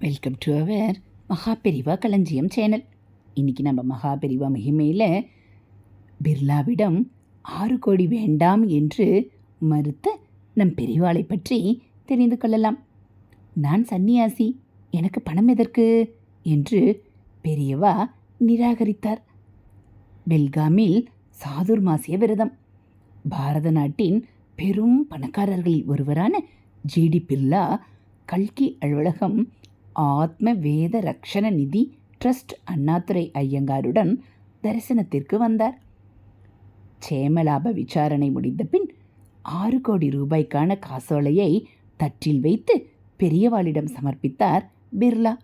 Welcome to our Maha Periyava களஞ்சியம் channel இன்றைக்கி நம்ம மகாபெரிவா மகிமையில் பிர்லாவிடம் ஆறு கோடி வேண்டாம் என்று மறுத்த நம் பெரிவாளை பற்றி தெரிந்து கொள்ளலாம். நான் சன்னியாசி எனக்கு பணம் எதற்கு? என்று பெரியவா நிராகரித்தார். பெல்காமில் சாதுர் மாசிய விரதம். பாரத நாட்டின் பெரும் பணக்காரர்களில் ஒருவரான ஜிடி பிர்லா கல்கி அலுவலகம் ஆத்ம வேத ரக்ஷண நிதி ட்ரஸ்ட் அண்ணாதுரை ஐயங்காருடன் தரிசனத்திற்கு வந்தார். சேமலாப விசாரணை முடிந்த பின் ஆறு கோடி ரூபாய்க்கான காசோலையை தட்டில் வைத்து பெரியவாளிடம் சமர்ப்பித்தார் பிர்லா.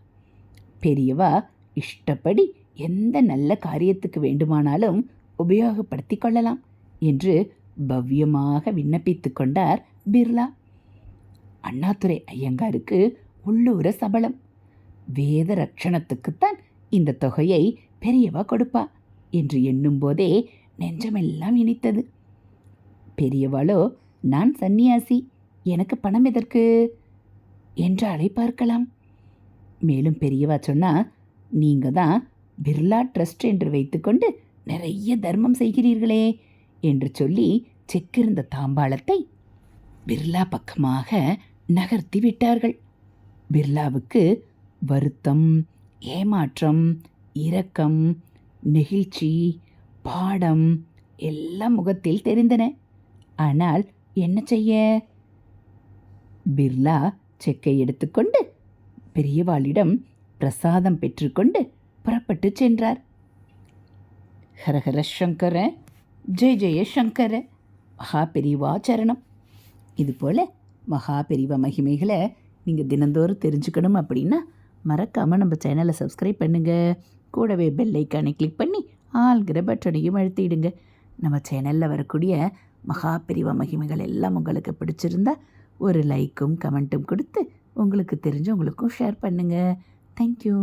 பெரியவா இஷ்டப்படி எந்த நல்ல காரியத்துக்கு வேண்டுமானாலும் உபயோகப்படுத்திக் கொள்ளலாம் என்று பவ்யமாக விண்ணப்பித்துக் கொண்டார் பிர்லா. அண்ணாதுரை ஐயங்காருக்கு உள்ளூர சபலம். வேத ரட்சணத்துக்குத்தான் இந்த தொகையை பெரியவா கொடுப்பா என்று எண்ணும்போதே நெஞ்சமெல்லாம் இனித்தது. பெரியவாளோ நான் சந்நியாசி எனக்கு பணம் எதற்கு? என்றாலே பார்க்கலாம். மேலும் பெரியவா சொன்னா நீங்க தான் பிர்லா ட்ரஸ்ட் என்று வைத்துக்கொண்டு நிறைய தர்மம் செய்கிறீர்களே என்று சொல்லி செக்கிருந்த தாம்பாளத்தை பிர்லா பக்கமாக நகர்த்தி விட்டார்கள். பிர்லாவுக்கு வருத்தம் ஏமாற்றம் இரக்கம் நெகிழ்ச்சி பாடம் எல்லாம் முகத்தில் தெரிந்தன. ஆனால் என்ன செய்ய? பிர்லா செக்கை எடுத்துக்கொண்டு பெரியவாளிடம் பிரசாதம் பெற்றுக்கொண்டு புறப்பட்டு சென்றார். ஹரஹர சங்கர ஜெய ஜெய சங்கர மகா பெரிவா சரணம். இதுபோல் மகா பெரிவா மகிமைகளை நீங்கள் தினந்தோறும் தெரிஞ்சுக்கணும் அப்படின்னா மறக்காமல் நம்ம சேனலை சப்ஸ்கிரைப் பண்ணுங்கள் கூடவே பெல் ஐக்கானை கிளிக் பண்ணி ஆள்கிற பட்டனையும் அழுத்திடுங்க. நம்ம சேனலில் வரக்கூடிய மகா பிரிவ மகிமைகள் எல்லாம் உங்களுக்கு பிடிச்சிருந்தா ஒரு லைக்கும் கமெண்ட்டும் கொடுத்து உங்களுக்கு தெரிஞ்சவங்களுக்கும் ஷேர் பண்ணுங்கள் தேங்க்யூ